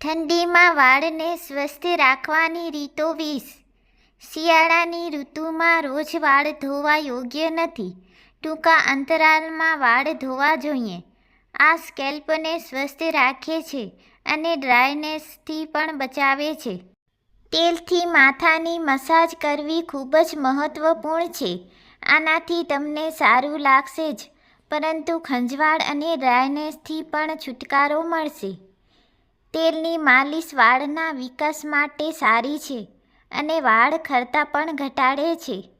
ઠંડીમાં વાળને સ્વસ્થ રાખવાની રીતો વીસ. શિયાળાની ઋતુમાં રોજ વાળ ધોવા યોગ્ય નથી. ટૂંકા અંતરાલમાં વાળ ધોવા જોઈએ. આ સ્કેલ્પને સ્વસ્થ રાખે છે અને ડ્રાયનેસથી પણ બચાવે છે. તેલથી માથાની મસાજ કરવી ખૂબ જ મહત્વપૂર્ણ છે. આનાથી તમને સારું લાગશે જ, પરંતુ ખંજવાળ અને ડ્રાયનેસથી પણ છુટકારો મળશે. તેલની માલિશ વાળના વિકાસ માટે સારી છે અને વાળ ખરતા પણ ઘટાડે છે.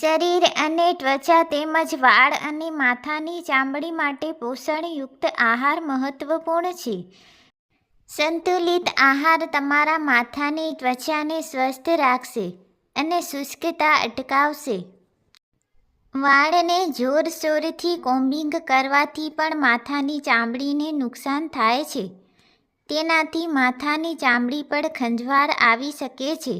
શરીર અને ત્વચા તેમજ વાળ અને માથાની ચામડી માટે પોષણયુક્ત આહાર મહત્વપૂર્ણ છે. સંતુલિત આહાર તમારા માથાની ત્વચાને સ્વસ્થ રાખશે અને શુષ્કતા અટકાવશે. વાળને જોરશોરથી કોમ્બિંગ કરવાથી પણ માથાની ચામડીને નુકસાન થાય છે. તેનાથી માથાની ચામડી પર ખંજવાળ આવી શકે છે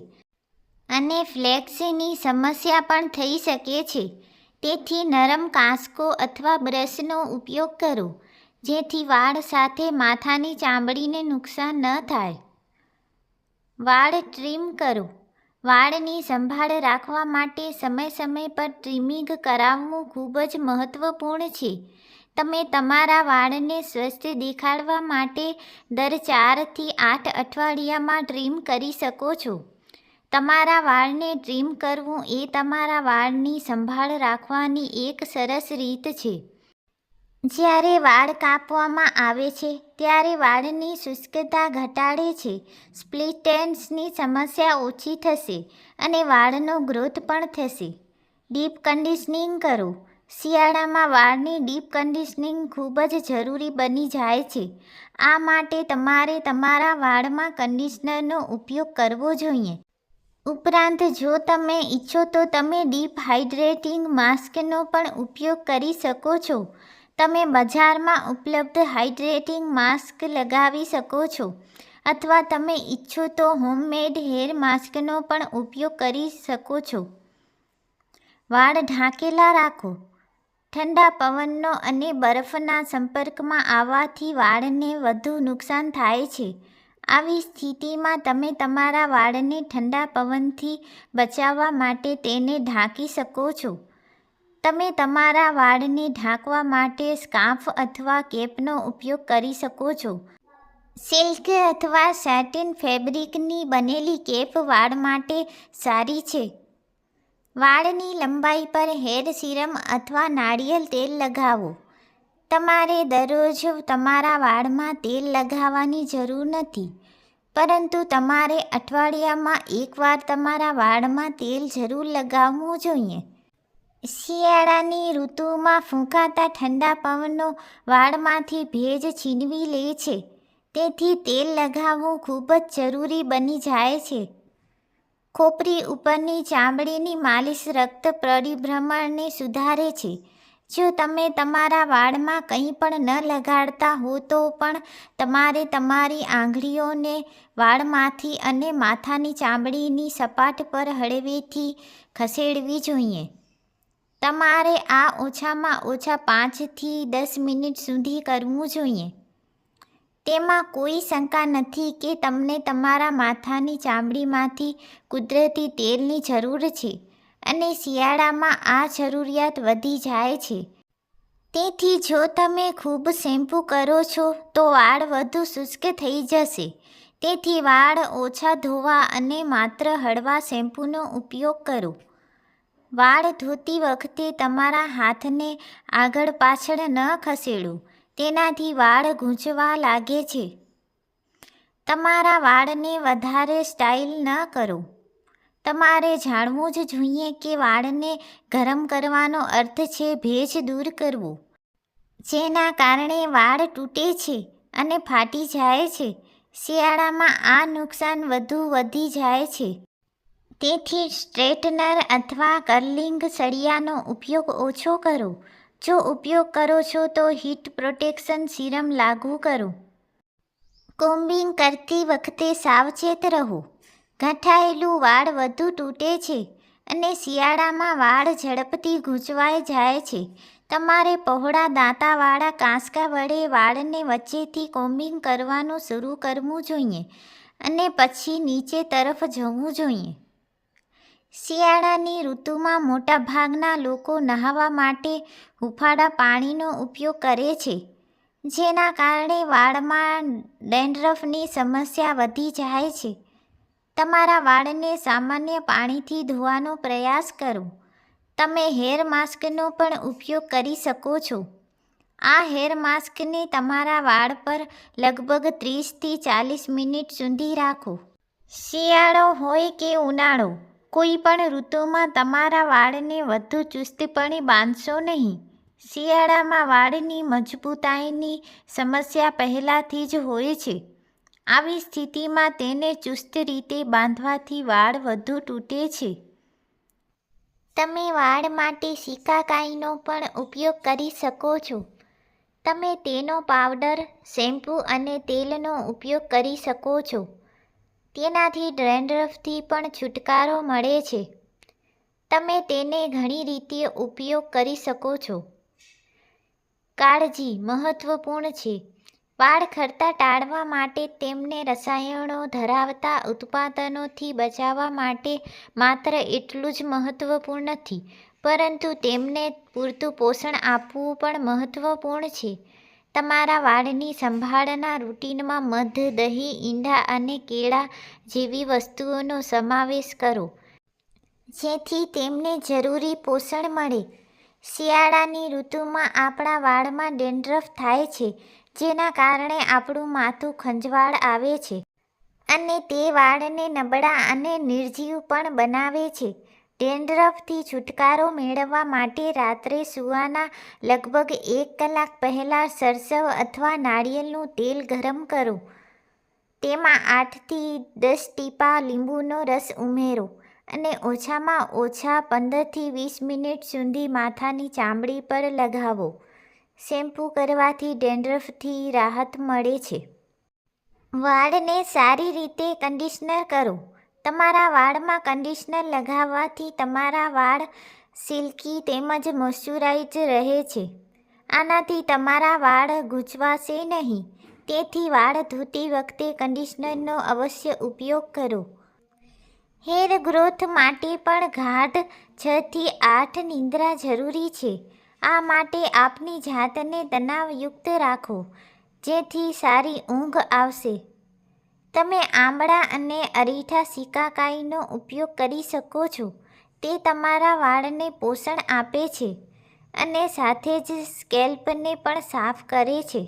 અને ફ્લેક્સની સમસ્યા પણ થઈ શકે છે. તેથી નરમ કાંસકો અથવા બ્રશનો ઉપયોગ કરો, જેથી વાળ સાથે માથાની ચામડીને નુકસાન ન થાય. વાળ ટ્રીમ કરો. વાળની સંભાળ રાખવા માટે સમય સમય પર ટ્રીમિંગ કરાવવું ખૂબ જ મહત્વપૂર્ણ છે. તમે તમારા વાળને સ્વસ્થ દેખાડવા માટે દર ચારથી આઠ અઠવાડિયામાં ટ્રીમ કરી શકો છો. તમારા વાળને ટ્રીમ કરવું એ તમારા વાળની સંભાળ રાખવાની એક સરસ રીત છે. જ્યારે વાળ કાપવામાં આવે છે, ત્યારે વાળની શુષ્કતા ઘટાડે છે. સ્પ્લિટેન્સની સમસ્યા ઓછી થશે અને વાળનો ગ્રોથ પણ થશે. ડીપ કન્ડિશનિંગ કરો. શિયાળામાં વાળની ડીપ કન્ડિશનિંગ ખૂબ જ જરૂરી બની જાય છે. આ માટે તમારે તમારા વાળમાં કન્ડિશનરનો ઉપયોગ કરવો જોઈએ. ઉપરાંત, જો તમે ઈચ્છો તો તમે ડીપ હાઇડ્રેટિંગ માસ્કનો પણ ઉપયોગ કરી શકો છો. તમે બજારમાં ઉપલબ્ધ હાઇડ્રેટિંગ માસ્ક લગાવી શકો છો. અથવા તમે ઈચ્છો તો હોમમેડ હેર માસ્કનો પણ ઉપયોગ કરી શકો છો. વાળ ઢાંકેલા રાખો. ઠંડા પવનનો અને બરફના સંપર્કમાં આવવાથી વાળને વધુ નુકસાન થાય છે. આવી સ્થિતિમાં તમે તમારા વાળને ઠંડા પવનથી બચાવવા માટે તેને ઢાંકી શકો છો. તમે તમારા વાળને ઢાંકવા માટે સ્કાર્ફ અથવા કેપનો ઉપયોગ કરી શકો છો. સિલ્ક અથવા સેટિન ફેબ્રિકની બનેલી કેપ વાળ માટે સારી છે. વાળની લંબાઈ પર હેર સિરમ અથવા નાળિયેર તેલ લગાવો. તમારે દરરોજ તમારા વાળમાં તેલ લગાવવાની જરૂર નથી. પરંતુ તમારે અઠવાડિયામાં એકવાર તમારા વાળમાં તેલ જરૂર લગાવવું જોઈએ. શિયાળાની ઋતુમાં ફૂંકાતા ઠંડા પવનો વાળમાંથી ભેજ છીનવી લે છે. તેથી તેલ લગાવવું ખૂબ જ જરૂરી બની જાય છે. ખોપરી ઉપરની ચામડીની માલિશ રક્ત પરિભ્રમણને સુધારે છે. જો તમે તમારા વાળમાં કંઈ પણ ન લગાડતા હો, તો પણ તમારે તમારી આંગળીઓને વાળમાંથી અને માથાની ચામડીની સપાટ પર હળવેથી ખસેડવી જોઈએ. તમારે આ ઓછામાં ઓછા પાંચથી દસ મિનિટ સુધી કરવું જોઈએ. તેમાં કોઈ શંકા નથી કે તમને તમારા માથાની ચામડીમાંથી કુદરતી તેલની જરૂર છે અને શિયાળામાં આ જરૂરિયાત વધી જાય છે. તેથી જો તમે ખૂબ શેમ્પૂ કરો છો, તો વાળ વધુ શુષ્ક થઈ જશે. તેથી વાળ ઓછા ધોવા અને માત્ર હળવા શેમ્પૂનો ઉપયોગ કરો. વાળ ધોતી વખતે તમારા હાથને આગળ પાછળ ન ખસેડો. તેનાથી વાળ ગૂંચવા લાગે છે. તમારા વાળને વધારે સ્ટાઇલ ન કરો. તમારે જાણવું જ જોઈએ કે વાળને ગરમ કરવાનો અર્થ છે ભેજ દૂર કરવો. જેના કારણે વાળ તૂટે છે અને ફાટી જાય છે. શિયાળામાં આ નુકસાન વધુ વધી જાય છે. તેથી સ્ટ્રેટનર અથવા કર્લિંગ સળિયાનો ઉપયોગ ઓછો કરો. જો ઉપયોગ કરો છો તો હીટ પ્રોટેક્શન સિરમ લાગુ કરો. કોમ્બિંગ કરતી વખતે સાવચેત રહો. ગંઠાયેલું વાળ વધુ તૂટે છે અને શિયાળામાં વાળ ઝડપથી ગૂંચવાઈ જાય છે. તમારે પહોળા દાંતાવાળા કાંસકા વડે વાળને વચ્ચેથી કોમ્બિંગ કરવાનું શરૂ કરવું જોઈએ અને પછી નીચે તરફ જવું જોઈએ. શિયાળાની ઋતુમાં મોટાભાગના લોકો નહાવા માટે હૂંફાળા પાણીનો ઉપયોગ કરે છે, જેના કારણે વાળમાં ડેન્ડ્રફની સમસ્યા વધી જાય છે. તમારા વાળને સામાન્ય પાણીથી ધોવાનો પ્રયાસ કરો. તમે હેર માસ્કનો પણ ઉપયોગ કરી શકો છો. આ હેર માસ્કને તમારા વાળ પર લગભગ ત્રીસથી ચાલીસ મિનિટ સુધી રાખો. શિયાળો હોય કે ઉનાળો કોઈ પણ ઋતુમાં તમારા વાળને વધુ ચુસ્તપણે બાંધશો નહીં. શિયાળામાં વાળની મજબૂતાઈની સમસ્યા પહેલાંથી જ હોય છે. આવી સ્થિતિમાં તેને ચુસ્ત રીતે બાંધવાથી વાળ વધુ તૂટે છે. તમે વાળ માટે શિકાકાઈનો પણ ઉપયોગ કરી શકો છો. તમે તેનો પાવડર, શેમ્પૂ અને તેલનો ઉપયોગ કરી શકો છો. તેનાથી ડ્રેન્ડ્રફથી પણ છુટકારો મળે છે. તમે તેને ઘણી રીતે ઉપયોગ કરી શકો છો. કાળજી મહત્વપૂર્ણ છે. વાળ ખરતા ટાળવા માટે તેમને રસાયણો ધરાવતા ઉત્પાદનોથી બચાવવા માટે માત્ર એટલું જ મહત્વપૂર્ણ નથી, પરંતુ તેમને પૂરતું પોષણ આપવું પણ મહત્વપૂર્ણ છે. તમારા વાળની સંભાળના રૂટીનમાં મધ, દહીં, ઈંડા અને કેળા જેવી વસ્તુઓનો સમાવેશ કરો, જેથી તેમને જરૂરી પોષણ મળે. શિયાળાની ઋતુમાં આપણા વાળમાં ડેન્ડ્રફ થાય છે, જેના કારણે આપણું માથું ખંજવાળ આવે છે અને તે વાળને નબળા અને નિર્જીવ પણ બનાવે છે. ડેન્ડ્રફથી છુટકારો મેળવવા માટે રાત્રે સૂવાના લગભગ એક કલાક પહેલાં સરસવ અથવા નાળિયેરનું તેલ ગરમ કરો. તેમાં આઠથી દસ ટીપા લીંબુનો રસ ઉમેરો અને ઓછામાં ઓછા પંદરથી વીસ મિનિટ સુધી માથાની ચામડી પર લગાવો. શેમ્પૂ કરવાથી ડેન્ડ્રફથી રાહત મળે છે. વાળને સારી રીતે કન્ડિશનર કરો. તમારા વાળમાં કન્ડિશનર લગાવવાથી તમારા વાળ સિલ્કી તેમજ મોઇશ્ચરાઇઝ રહે છે. આનાથી તમારા વાળ ગૂંચવાશે નહીં. તેથી વાળ ધોતી વખતે કન્ડિશનરનો અવશ્ય ઉપયોગ કરો. હેર ગ્રોથ માટે પણ ગાઢ છથી આઠ નિંદ્રા જરૂરી છે. આ માટે આપની જાતને તણાવયુક્ત રાખો. જેથી સારી ઊંઘ આવશે. તમે આંબળા અને અરીઠા સિકાકાઈનો ઉપયોગ કરી શકો છો. તે તમારા વાળને પોષણ આપે છે અને સાથે જ સ્કેલ્પને પણ સાફ કરે છે.